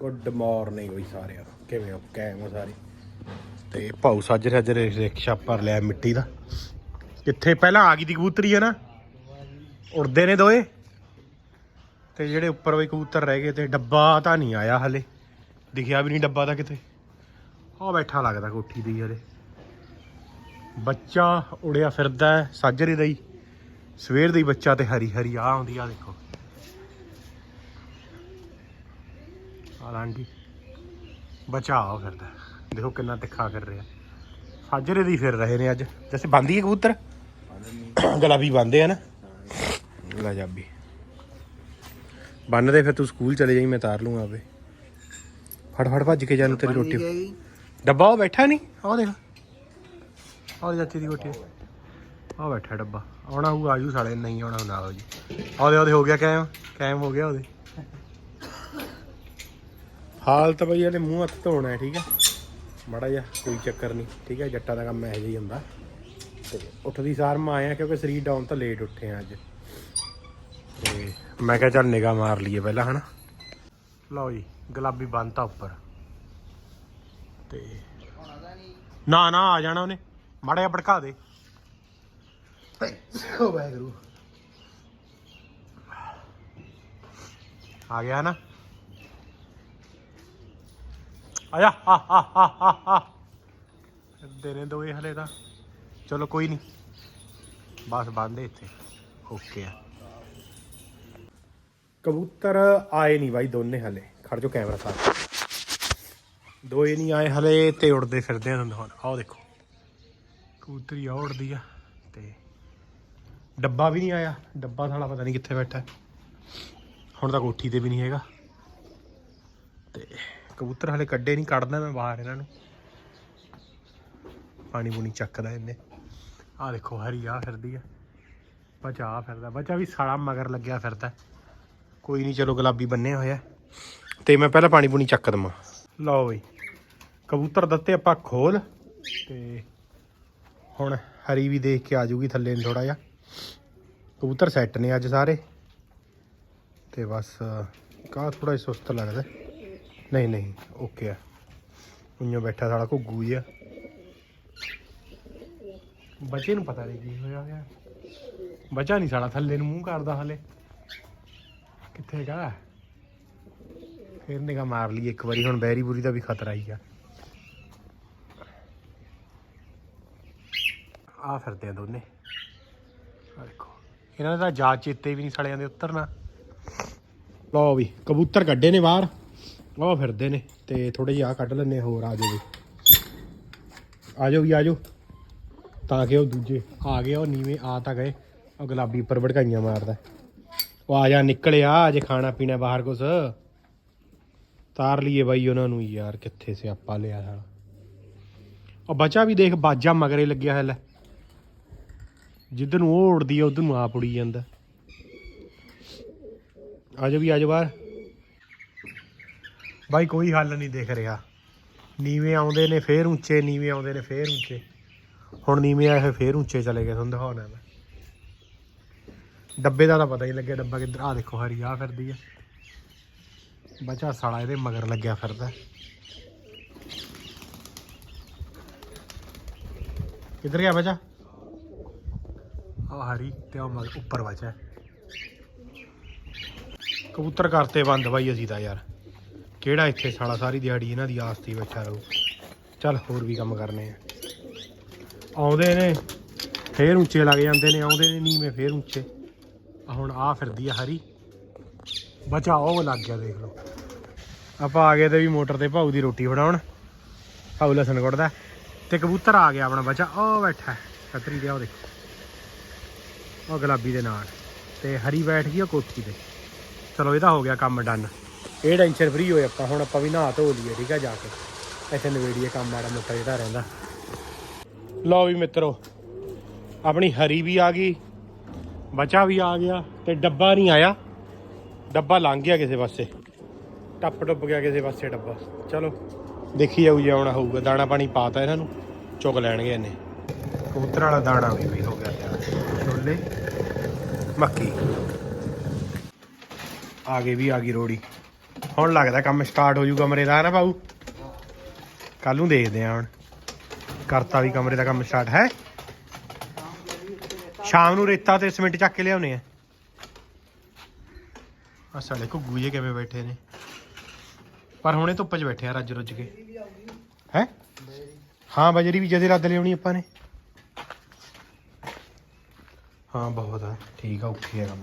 Good morning ਬਈ ਸਾਰਿਆਂ ਨੂੰ। ਕਿਵੇਂ ਹੋ? ਕਾਇਮ ਹੋ ਸਾਰੇ? ਤੇ ਭਾਊ ਸਾਜਰੇ ਸਾਜਰੇ ਰਿਕਸ਼ਾ ਭਰ ਲਿਆ ਮਿੱਟੀ ਦਾ। ਕਿੱਥੇ? ਪਹਿਲਾਂ ਆ ਗਈ ਦੀ ਕਬੂਤਰੀ ਹੈ ਨਾ? ਉੜਦੇ ਨੇ ਦੋਏ। ਤੇ ਜਿਹੜੇ ਉੱਪਰ ਵੀ ਕਬੂਤਰ ਰਹਿ ਗਏ ਤੇ ਡੱਬਾ ਤਾਂ ਨਹੀਂ ਆਇਆ ਹਲੇ। ਦਿਖਿਆ ਵੀ ਨਹੀਂ ਡੱਬਾ ਤਾਂ ਕਿਤੇ। ਆ ਬੈਠਾ ਲੱਗਦਾ ਕੋਠੀ ਦੀ ਹਲੇ। ਬੱਚਾ ਉੜਿਆ ਫਿਰਦਾ ਸਾਜਰੇ ਦਾ ਹੀ। ਸਵੇਰ ਦਾ ਹੀ ਬੱਚਾ ਤੇ ਹਰੀ ਹਰੀ ਆ ਆਉਂਦੀ ਆ ਦੇਖੋ। ਆ ਲਾਂਡੀ ਬਚਾ ਆ ਫਿਰਦਾ ਦੇਖੋ ਕਿੰਨਾ ਤਿੱਖਾ ਕਰ ਰਿਹਾ। ਸਾਜਰੇ ਦੀ ਫਿਰ ਰਹੇ ਨੇ ਅੱਜ। ਜੈਸੇ ਬੰਦੀ ਹੈ ਕਬੂਤਰ? ਗੁਲਾਬੀ ਬੰਦੇ ਆ ਨਾ? ਲੈ ਜਾਬੀ ਬੰਨਦੇ ਫਿਰ ਤੂੰ ਸਕੂਲ ਚਲੇ ਜਾਈ ਮੈਂ ਤਾਰ ਲੂੰਗਾ ਆਪੇ। ਫੜ ਫੜ ਭੱਜ ਕੇ ਜਾਨੂੰ ਤੇਰੀ ਰੋਟੀ। ਡੱਬਾ ਉਹ ਬੈਠਾ ਨਹੀਂ? ਆਹ ਦੇਖ। ਆਹ ਚਾਚੀ ਦੀ ਰੋਟੀ। ਆਹ ਬੈਠਾ ਡੱਬਾ। ਆਉਣਾ ਹੋਊ ਆਜੂ ਸਾਲੇ ਨਹੀਂ ਆਉਣਾ ਨਾ ਹੋ ਜੀ। ਆਹਦੇ ਆਹਦੇ ਹੋ ਗਿਆ ਕਾਇਮ ਕਾਇਮ ਹੋ ਗਿਆ ਉਹਦੇ। ਹਾਲਤ ਬਈ ਇਹਦੇ ਮੂੰਹ ਹੱਥ ਧੋਣਾ ਹੈ ਠੀਕ ਹੈ। ਮਾੜਾ ਜਿਹਾ ਕੋਈ ਚੱਕਰ ਨਹੀਂ ਠੀਕ ਹੈ। ਜੱਟਾਂ ਦਾ ਕੰਮ ਇਹੋ ਜਿਹਾ ਹੀ ਹੁੰਦਾ। ਤੇ ਉੱਠਦੀ ਸਾਰ ਮੈਂ ਆਇਆ ਕਿਉਂਕਿ ਸਰੀਰ ਡਾਊਨ ਤਾਂ ਲੇਟ ਉੱਠੇ ਆ ਅੱਜ। ਤੇ ਮੈਂ ਕਿਹਾ ਚੱਲ ਨਿਗਾਹ ਮਾਰ ਲਈਏ ਪਹਿਲਾਂ ਹਨਾ। ਲਓ ਜੀ ਗੁਲਾਬੀ ਬੰਨਤਾ ਉੱਪਰ। ਤੇ ਨਾ ਨਾ ਆ ਜਾਣਾ ਉਹਨੇ। ਮਾੜਾ ਜਿਹਾ ਭੜਕਾ ਦੇ। ਓ ਵਾਹਿਗੁਰੂ। ਆ ਗਿਆ ਨਾ ਆਇਆ, ਹਾ ਹਾ ਹਾ ਹਾ ਹਾ। ਦੇ ਨੇ ਦੋਏ ਹਲੇ ਤਾਂ। ਚਲੋ ਕੋਈ ਨਹੀਂ ਬਸ ਬੰਦੇ ਇੱਥੇ। ਓਕੇ ਆ। ਕਬੂਤਰ ਆਏ ਨਹੀਂ ਬਾਈ ਦੋਨੇ ਹਲੇ। ਖੜ ਜੋ ਕੈਮਰਾ ਸਾਹ ਦੋਏ ਨਹੀਂ ਆਏ ਹਲੇ ਤੇ ਉੜਦੇ ਫਿਰਦੇ ਆ ਹੁਣ। ਆਓ ਦੇਖੋ। ਕਬੂਤਰੀ ਆ ਉੜਦੀ ਆ ਤੇ ਡੱਬਾ ਵੀ ਨਹੀਂ ਆਇਆ। ਡੱਬਾ ਸਾਲਾ ਪਤਾ ਨਹੀਂ ਕਿੱਥੇ ਬੈਠਾ। ਹੁਣ ਤਾਂ ਕੋਠੀ ਤੇ ਵੀ ਨਹੀਂ ਹੈਗਾ। ਤੇ ਕਬੂਤਰ ਹਲੇ ਕੱਢੇ ਨਹੀਂ, ਕੱਢਦਾ ਮੈਂ ਬਾਹਰ ਇਹਨਾਂ ਨੂੰ। ਪਾਣੀ ਪੂਣੀ ਚੱਕਦਾ ਇਹਨੇ। ਆਹ ਦੇਖੋ, ਹਰੀ ਆ ਫਿਰਦੀ ਆ। ਬਚਾ ਆ ਫਿਰਦਾ। ਬਚਾ ਵੀ ਸਾਲਾ ਮਗਰ ਲੱਗਿਆ ਫਿਰਦਾ। ਕੋਈ ਨਹੀਂ, ਚਲੋ ਗੁਲਾਬੀ ਬੰਨੇ ਹੋਇਆ ਤੇ ਮੈਂ ਪਹਿਲਾਂ ਪਾਣੀ ਪੂਣੀ ਚੱਕ ਦਵਾਂ। ਲਓ ਬਈ, ਕਬੂਤਰ ਦਿੱਤੇ ਆਪਾਂ ਖੋਲ। ਤੇ ਹੁਣ ਹਰੀ ਵੀ ਦੇਖ ਕੇ ਆ ਜੂਗੀ ਥੱਲੇ ਨੂੰ ਥੋੜਾ ਜਿਹਾ। ਕਬੂਤਰ ਸੈੱਟ ਨੇ ਅੱਜ ਸਾਰੇ। ਤੇ ਬਸ ਕਾ ਥੋੜਾ ਜਿਹਾ ਸੁਸਤ ਲੱਗਦਾ। ਨਹੀਂ ਨਹੀਂ ਓਕੇ ਆ। ਉਈਓ ਬੈਠਾ ਸਾਲਾ, ਘੁੱਗੂ ਜਿਹਾ ਬੱਚੇ ਨੂੰ ਪਤਾ ਨਹੀਂ ਕੀ ਹੋਇਆ ਹੋਇਆ। ਬੱਚਾ ਨਹੀਂ ਸਾਲਾ, ਥੱਲੇ ਨੂੰ ਮੂੰਹ ਕਰਦਾ ਹਲੇ। ਕਿੱਥੇ ਗਾ ਫਿਰ ਨਿਗਾ ਮਾਰ ਲਈ ਇੱਕ ਵਾਰੀ, ਹੁਣ ਬੈਰੀ ਬੁਰੀ ਦਾ ਵੀ ਖਤਰਾ ਹੀ ਆ। ਆ ਫਿਰਦੇ ਆ ਦੋਨੇ। ਆ ਦੇਖੋ, ਇਹਨਾਂ ਦਾ ਜਾ ਚੇਤੇ ਵੀ ਨਹੀਂ ਸੜਿਆਂ ਦੇ ਉਤਰਨਾ। ਲਓ ਵੀ, ਕਬੂਤਰ ਕੱਢੇ ਨੇ ਬਾਹਰ। ਉਹ ਫਿਰਦੇ ਨੇ, ਤੇ ਥੋੜੇ ਜਿਹਾ ਕੱਢ ਲੈਣੇ ਹੋਰ, ਆ ਜਾਓ ਆ ਜਾਓ ਵੀ ਆ ਜਾਓ। ਤਾਂ ਕਿ ਉਹ ਦੂਜੇ ਆ ਗਏ, ਉਹ ਨੀਵੇਂ, ਆ ਤਾਂ ਗਏ। ਉਹ ਗੁਲਾਬੀ ਉੱਪਰ ਭੜਕਾਈਆਂ ਮਾਰਦਾ। ਉਹ ਆ ਜਾ ਨਿਕਲਿਆ ਅਜੇ ਖਾਣਾ ਪੀਣਾ ਬਾਹਰ ਕੁਛ। ਤਾਰ ਲਈਏ ਬਾਈ ਉਹਨਾਂ ਨੂੰ, ਯਾਰ ਕਿੱਥੇ ਸਿਆਪਾ ਲਿਆ ਸਾਲਾ। ਉਹ ਬੱਚਾ ਵੀ ਦੇਖ, ਬਾਜਾ ਮਗਰੇ ਲੱਗਿਆ ਹੈ ਲੈ। ਜਿੱਧਰ ਨੂੰ ਉਹ ਉੜਦੀ ਆ, ਉਧਰ ਨੂੰ ਆਪ ਉੜੀ ਜਾਂਦਾ। ਆਜੋ ਵੀ ਆਜੋ ਬਾਹਰ। ਬਾਈ ਕੋਈ ਹੱਲ ਨਹੀਂ ਦਿਖ ਰਿਹਾ। ਨੀਵੇਂ ਆਉਂਦੇ ਨੇ, ਫੇਰ ਉੱਚੇ, ਨੀਵੇਂ ਆਉਂਦੇ ਨੇ, ਫੇਰ ਉੱਚੇ। ਹੁਣ ਨੀਵੇਂ ਆਏ ਹੋਏ ਫੇਰ ਉੱਚੇ ਚਲੇ ਗਏ, ਤੁਹਾਨੂੰ ਦਿਖਾਉਣਾ ਮੈਂ। ਡੱਬੇ ਦਾ ਤਾਂ ਪਤਾ ਹੀ ਲੱਗਿਆ, ਡੱਬਾ ਕਿੱਧਰ ਆ ਦੇਖੋ, ਹਰੀ ਆ ਫਿਰਦੀ ਆ। ਬੱਚਾ ਸਾਲਾ ਇਹਦੇ ਮਗਰ ਲੱਗਿਆ ਫਿਰਦਾ। ਕਿੱਧਰ ਗਿਆ ਬੱਚਾ? ਆ ਹਰੀ ਤੇ ਉਹ ਮਗਰ, ਉੱਪਰ ਬੱਚਾ। ਕਬੂਤਰ ਕਰਤੇ ਬੰਦ ਬਾਈ, ਅਸੀਂ ਤਾਂ ਯਾਰ। ਕਿਹੜਾ ਇੱਥੇ ਸਾਲਾ ਸਾਰੀ ਦਿਹਾੜੀ ਇਹਨਾਂ ਦੀ ਆਸਤੀ ਬੈਠਾ ਰਹੂ। ਚੱਲ ਹੋਰ ਵੀ ਕੰਮ ਕਰਨੇ ਆ। ਆਉਂਦੇ ਨੇ, ਫੇਰ ਉੱਚੇ ਲੱਗ ਜਾਂਦੇ ਨੇ, ਆਉਂਦੇ ਨੇ ਨੀਵੇਂ, ਫੇਰ ਉੱਚੇ। ਹੁਣ ਆ ਫਿਰਦੀ ਆ ਹਰੀ। ਬਚਾ ਉਹ ਲੱਗ ਗਿਆ ਦੇਖ ਲਓ। ਆਪਾਂ ਆ ਗਏ ਤੇ ਵੀ ਮੋਟਰ ਤੇ ਭਾਊ ਦੀ ਰੋਟੀ ਫੜਾਉਣ। ਭਾਊ ਲਸਣ ਕੁੱਟਦਾ ਤੇ ਕਬੂਤਰ ਆ ਗਿਆ ਆਪਣਾ ਬੱਚਾ। ਉਹ ਬੈਠਾ ਕਤਰੀ ਦੇ ਉਹ ਦੇਖੋ। ਉਹ ਗੁਲਾਬੀ ਦੇ ਨਾਲ। ਤੇ ਹਰੀ ਬੈਠ ਗਈ ਉਹ ਕੋਠੀ ਤੇ। ਚਲੋ ਇਹਦਾ ਹੋ ਗਿਆ ਕੰਮ ਡਨ। ਇਹ ਟੈਨਸ਼ਨ ਫਰੀ ਹੋਏ ਆਪਾਂ, ਹੁਣ ਆਪਾਂ ਵੀ ਨਹਾ ਧੋ ਲਈਏ, ਠੀਕ ਆ ਜਾ ਕੇ। ਇੱਥੇ ਨਵੇੜੀਏ ਕੰਮ, ਮਾੜਾ ਮੋਟਾ ਜਿਹੜਾ ਰਹਿੰਦਾ। ਲਓ ਵੀ ਮਿੱਤਰੋ, ਆਪਣੀ ਹਰੀ ਵੀ ਆ ਗਈ, ਬਚਾ ਵੀ ਆ ਗਿਆ ਤੇ ਡੱਬਾ ਨਹੀਂ ਆਇਆ। ਡੱਬਾ ਲੰਘ ਗਿਆ ਕਿਸੇ ਪਾਸੇ। ਟੱਪ ਡੁੱਬ ਗਿਆ ਕਿਸੇ ਪਾਸੇ ਡੱਬਾ। ਚਲੋ, ਦੇਖੀ ਜਾਊ ਜੇ ਆਉਣਾ ਹੋਊਗਾ। ਦਾਣਾ ਪਾਣੀ ਪਾਤਾ ਇਹਨਾਂ ਨੂੰ, ਚੁੱਕ ਲੈਣਗੇ ਇਹਨੇ। ਕਬੂਤਰ ਵਾਲਾ ਦਾਣਾ ਵੀ ਵੀ ਹੋ ਗਿਆ ਤਿਆਰ। ਛੋਲੇ, ਮੱਕੀ। ਆ ਗਈ ਵੀ, ਆ ਗਈ ਰੋੜੀ। ਹੁਣ ਲੱਗਦਾ ਕੰਮ ਸਟਾਰਟ ਹੋ ਜੂ ਕਮਰੇ ਦਾ ਨਾ ਬਾਊ? ਕੱਲ ਨੂੰ ਦੇਖਦੇ ਆ ਹੁਣ। ਕਰਤਾ ਵੀ ਕਮਰੇ ਦਾ ਕੰਮ ਸਟਾਰਟ ਹੈ? ਸ਼ਾਮ ਨੂੰ ਰੇਤਾ ਤੇ ਸਿਮੈਂਟ ਚੱਕ ਕੇ ਲਿਆਉਣੇ ਆ। ਆ ਸਾਲੇ ਘੁੱਗੂ ਜੇ ਕਿਵੇਂ ਬੈਠੇ ਨੇ। ਪਰ ਹੁਣੇ ਧੁੱਪ 'ਚ ਬੈਠੇ ਆ ਰੱਜ ਰੁੱਜ ਕੇ। ਹੈ? ਹਾਂ, ਬਜਰੀ ਵੀ ਜਦੇ ਰੱਦ ਲਿਆਉਣੀ ਆਪਾਂ ਨੇ। ਹਾਂ, ਬਹੁਤ ਆ। ਠੀਕ ਆ ਓਕੇ ਆ ਕੰਮ।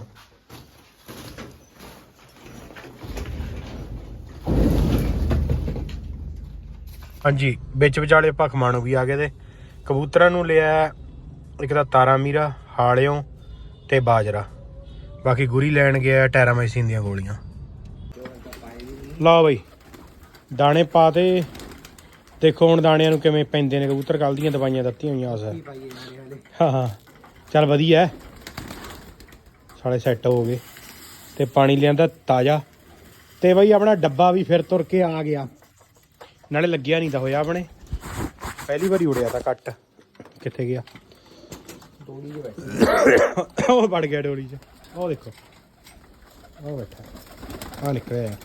ਹਾਂਜੀ, ਵਿੱਚ ਵਿਚਾਲੇ ਆਪਾਂ ਖਮਾਣੋ ਵੀ ਆ ਗਏ ਤੇ ਕਬੂਤਰਾਂ ਨੂੰ ਲਿਆ ਇੱਕ ਤਾਂ ਤਾਰਾ ਮੀਰਾ, ਹਾਲਿਓ ਤੇ ਬਾਜਰਾ। ਬਾਕੀ ਗੁਰੀ ਲੈਣ ਗਿਆ ਟੈਰਾਮਾਈਸਿਨ ਦੀਆਂ ਗੋਲੀਆਂ। ਲਓ ਬਈ, ਦਾਣੇ ਪਾ ਤੇ ਦੇਖੋ ਹੁਣ ਦਾਣਿਆਂ ਨੂੰ ਕਿਵੇਂ ਪੈਂਦੇ ਨੇ। ਕਬੂਤਰ ਕੱਲ ਦੀਆਂ ਦਵਾਈਆਂ ਦਿੱਤੀਆਂ ਹੋਈਆਂ ਆ ਸਰ। ਹਾਂ ਹਾਂ। ਚੱਲ ਵਧੀਆ। ਹੈ। ਸਾਲੇ ਸੈੱਟ ਹੋ ਗਏ। ਤੇ ਪਾਣੀ ਲਿਆਂਦਾ ਤਾਜ਼ਾ। ਤੇ ਬਈ ਆਪਣਾ ਡੱਬਾ ਵੀ ਫਿਰ ਤੁਰ ਕੇ ਆ ਗਿਆ। ਨਾਲੇ ਲੱਗਿਆ ਨਹੀਂ ਤਾਂ ਹੋਇਆ ਆਪਣੇ। ਪਹਿਲੀ ਵਾਰੀ ਉੜਿਆ ਤਾਂ ਕੱਟ। ਕਿੱਥੇ ਗਿਆ? ਉਹ ਵੜ ਗਿਆ ਡੋਲੀ 'ਚ। ਉਹ ਦੇਖੋ। ਉਹ ਬੈਠਾ। ਆ ਨਿਕਲਿਆ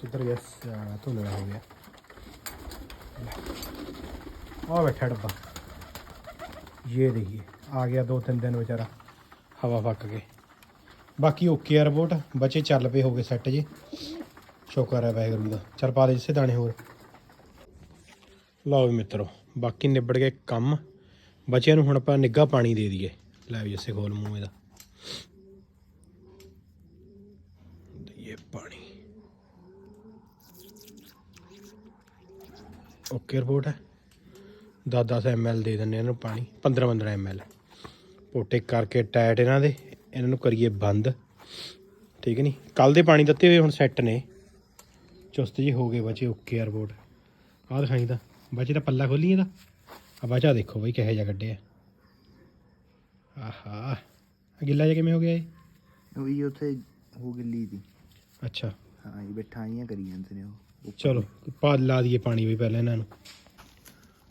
ਕਿੱਧਰ ਗਿਆ? ਹੋ ਗਿਆ। ਉਹ ਬੈਠਾ ਡੱਬਾ। ਇਹ ਦੇਖੀਏ। ਆ ਗਿਆ ਦੋ ਤਿੰਨ ਦਿਨ ਵਿਚਾਰਾ। ਹਵਾ ਫੱਕ ਕੇ ਬਾਕੀ ਓਕੇ ਆ ਰਿਪੋਰਟ। ਬੱਚੇ ਚੱਲ ਪਏ ਹੋ ਗਏ ਸੈੱਟ ਜੇ। ਸ਼ੁਕਰ ਹੈ ਵਾਹਿਗੁਰੂ ਦਾ। ਚੱਲ ਪਾ ਦੇ ਜਿਸੇ ਦਾਣੇ ਹੋਰ। ਲਓ ਵੀ ਮਿੱਤਰੋ, ਬਾਕੀ ਨਿਬੜ ਗਏ ਕੰਮ। ਬੱਚਿਆਂ ਨੂੰ ਹੁਣ ਆਪਾਂ ਨਿੱਘਾ ਪਾਣੀ ਦੇ ਦਈਏ। ਲੈ ਵੀ ਜਿਸੇ ਖੋਲ ਮੂੰਹ ਇਹਦਾ। ਦਈਏ ਪਾਣੀ। ਓਕੇ ਰਿਪੋਰਟ ਹੈ। 10-10 ml ਦੇ ਦਿੰਨੇ ਇਹਨਾਂ ਨੂੰ ਪਾਣੀ। 15-15 ml ਪੋਟੇ ਕਰਕੇ ਟਾਇਟ ਇਹਨਾਂ ਦੇ। ਇਹਨਾਂ ਨੂੰ ਕਰੀਏ ਬੰਦ। ਠੀਕ ਨਹੀਂ ਕੱਲ ਦੇ ਪਾਣੀ ਦਿੱਤੇ ਹੋਏ ਹੁਣ ਸੈੱਟ ਨੇ। ਚੁਸਤ ਜੀ ਹੋ ਗਏ ਬੱਚੇ ਓਕੇ ਆ ਰਿਪੋਰਟ ਆਹ ਦਿਖਾਈ ਤਾਂ। ਬੱਚੇ ਦਾ ਪੱਲਾ ਖੋਲੀ ਇਹਦਾ ਆ ਬੱਚਾ ਦੇਖੋ ਬਈ ਕਿਹੋ ਜਿਹਾ ਕੱਢਿਆ। ਆਹਾ। ਗਿੱਲਾ ਜਿਹਾ ਕਿਵੇਂ ਹੋ ਗਿਆ ਇਹ? ਉਹੀ ਉੱਥੇ ਹੋ ਗਿੱਲੀ ਦੀ। ਅੱਛਾ। ਹਾਂ ਇਹ ਬਿਠਾਈਆਂ ਕਰੀ ਜਾਂਦੇ ਨੇ ਉਹ। ਚਲੋ ਪਾ ਲਾ ਦਈਏ ਪਾਣੀ ਵੀ ਪਹਿਲਾਂ ਇਹਨਾਂ ਨੂੰ।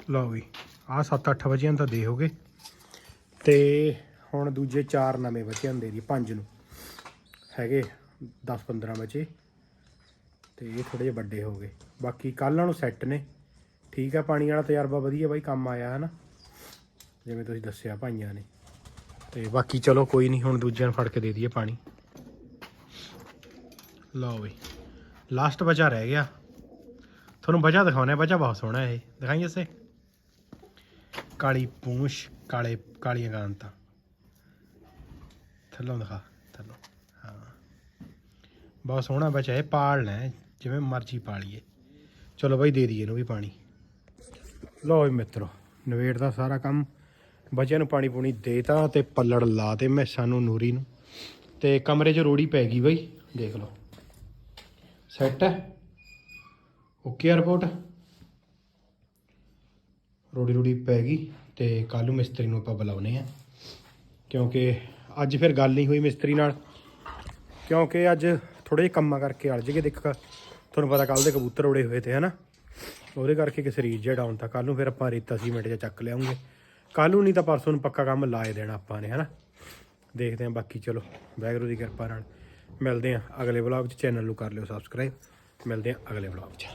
ਲਓ ਵੀ ਆਹ 7-8 ਵਜੇ ਤਾਂ ਦੇ ਹੋਗੇ। ਤੇ ਹੁਣ ਦੂਜੇ ਚਾਰ ਨਵੇਂ ਬੱਚਿਆਂ ਨੂੰ ਦੇ ਦੀ ਪੰਜ ਨੂੰ। ਹੈਗੇ 10-15 ਬੱਚੇ ਤੇ ਇਹ ਥੋੜੇ ਜਿਹੇ ਵੱਡੇ ਹੋ ਗਏ। ਬਾਕੀ ਕੱਲ੍ਹ ਨਾਲੋਂ ਸੈੱਟ ਨੇ। ਠੀਕ ਆ, ਪਾਣੀ ਵਾਲਾ ਤਜਰਬਾ ਵਧੀਆ ਬਾਈ, ਕੰਮ ਆਇਆ ਹਨਾ। ਜਿਵੇਂ ਤੁਸੀਂ ਦੱਸਿਆ, ਭਾਈਆਂ ਨੇ। ਤੇ ਬਾਕੀ ਚਲੋ ਕੋਈ ਨਹੀਂ, ਹੁਣ ਦੂਜਿਆਂ ਨੂੰ ਫੜ ਕੇ ਦੇ ਦਈਏ ਪਾਣੀ। ਲਓ ਬਈ ਲਾਸਟ ਬਚਾ ਰਹਿ ਗਿਆ। ਤੁਹਾਨੂੰ ਬਚਾ ਦਿਖਾਉਣਾ ਹੈ, ਬਚਾ ਬਹੁਤ ਸੋਹਣਾ ਇਹ। ਦਿਖਾਈਏ ਸੇ ਕਾਲੀ ਪੂੰਛ, ਕਾਲੇ, ਕਾਲੀਆਂ ਗਾਂਤਾਂ। ਥੱਲੋਂ ਦਿਖਾ, ਥੱਲੋਂ। ਹਾਂ। ਬਹੁਤ ਸੋਹਣਾ ਬਚਾ ਇਹ ਪਾਲ ਹੈ ਜਿਵੇਂ ਮਰਜ਼ੀ ਪਾ ਲਈਏ। ਚਲੋ ਬਾਈ ਦੇ ਦਈਏ ਇਹਨੂੰ ਵੀ ਪਾਣੀ। ਲਓ ਵੀ ਮਿੱਤਰੋ ਨਵੇੜ ਦਾ ਸਾਰਾ ਕੰਮ। ਬੱਚਿਆਂ ਨੂੰ ਪਾਣੀ ਪੂਣੀ ਦੇਤਾ ਤੇ ਪੱਲੜ ਲਾ ਤੇ ਮੈਸਾਂ ਨੂੰ, ਨੂਰੀ ਨੂੰ। ਤੇ ਕਮਰੇ 'ਚ ਰੋੜੀ ਪੈ ਗਈ ਬਾਈ, ਦੇਖ ਲਓ। ਸੈੱਟ ਹੈ? ਓਕੇ ਆ ਰਿਪੋਰਟ? ਰੋੜੀ ਰੋੜੀ ਪੈ ਗਈ ਤੇ ਕੱਲ ਨੂੰ ਮਿਸਤਰੀ ਨੂੰ ਆਪਾਂ ਬੁਲਾਉਨੇ ਆ ਕਿਉਂਕਿ ਅੱਜ ਫਿਰ ਗੱਲ ਨਹੀਂ ਹੋਈ ਮਿਸਤਰੀ ਨਾਲ। ਕਿਉਂਕਿ ਅੱਜ ਥੋੜੇ ਜਿਹੇ ਕੰਮਾਂ ਕਰਕੇ ਅੜ ਜਗੇ ਦੇਖ। ਤੁਹਾਨੂੰ ਪਤਾ ਕੱਲ ਦੇ ਕਬੂਤਰ ਉੜੇ ਹੋਏ ਤੇ, ਹਨਾ? ਉਹਦੇ ਕਰਕੇ ਕਿ ਸਰੀਰ ਜਿਹਾ ਡਾਊਨ ਤਾਂ ਕੱਲ ਨੂੰ ਫਿਰ ਆਪਾਂ ਰੇਤਾ ਸੀਮੈਂਟ ਜਿਹਾ ਚੱਕ ਲਿਆਉਂਗੇ। ਕੱਲ ਨੂੰ ਨਹੀਂ ਤਾਂ ਪਰਸੋਂ ਨੂੰ ਪੱਕਾ ਕੰਮ ਲਾਏ ਦੇਣਾ ਆਪਾਂ ਨੇ, ਹਨਾ? ਦੇਖਦੇ ਹਾਂ, ਬਾਕੀ ਚਲੋ, ਵਾਹਿਗੁਰੂ ਦੀ ਕਿਰਪਾ ਨਾਲ। ਮਿਲਦੇ ਹਾਂ ਅਗਲੇ ਵਲੌਗ 'ਚ ਚੈਨਲ ਨੂੰ ਕਰ ਲਿਓ ਸਬਸਕ੍ਰਾਈਬ ਮਿਲਦੇ ਹਾਂ ਅਗਲੇ ਵਲੌਗ 'ਚ।